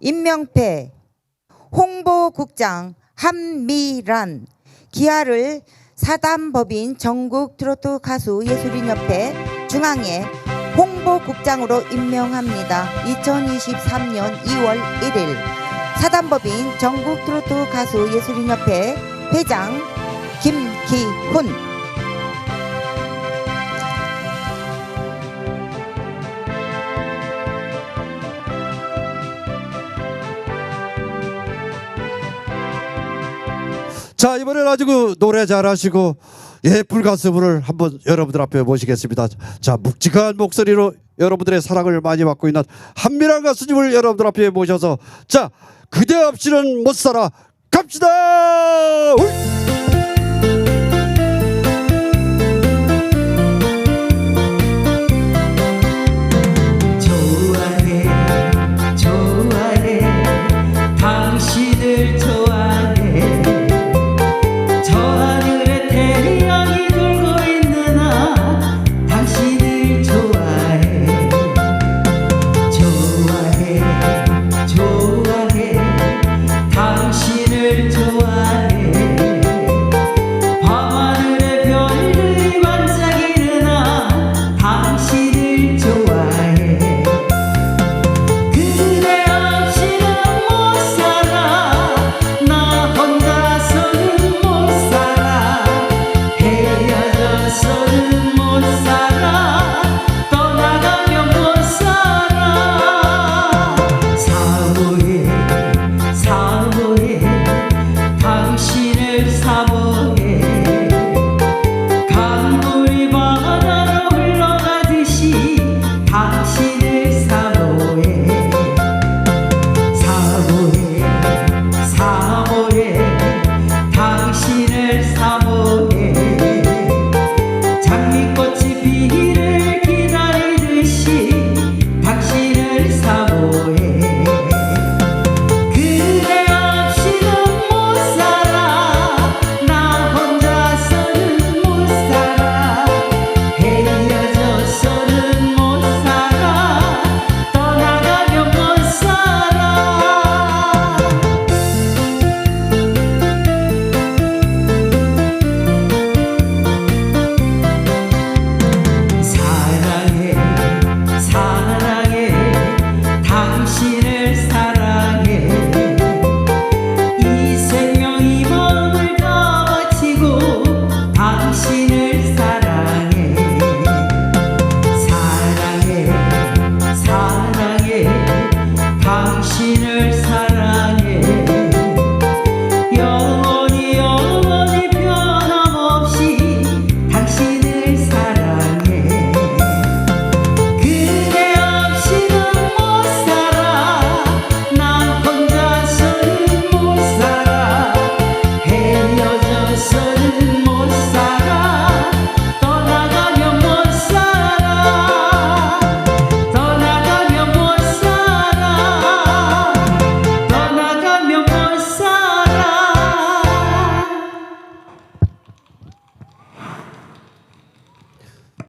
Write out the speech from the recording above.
임명패 홍보국장 한미란 기아를 사단법인 전국 트로트 가수 예술인협회 중앙회 홍보국장으로 임명합니다. 2023년 2월 1일 사단법인 전국 트로트 가수 예술인협회 회장 김기훈 자 이번엔 아주 그 노래 잘하시고 예쁜 가수분을 한번 여러분들 앞에 모시겠습니다. 자 묵직한 목소리로 여러분들의 사랑을 많이 받고 있는 한미란 가수님을 여러분들 앞에 모셔서 자 그대 없이는 못 살아 갑시다. 울! 좋아해 좋아해 당신을 좋아해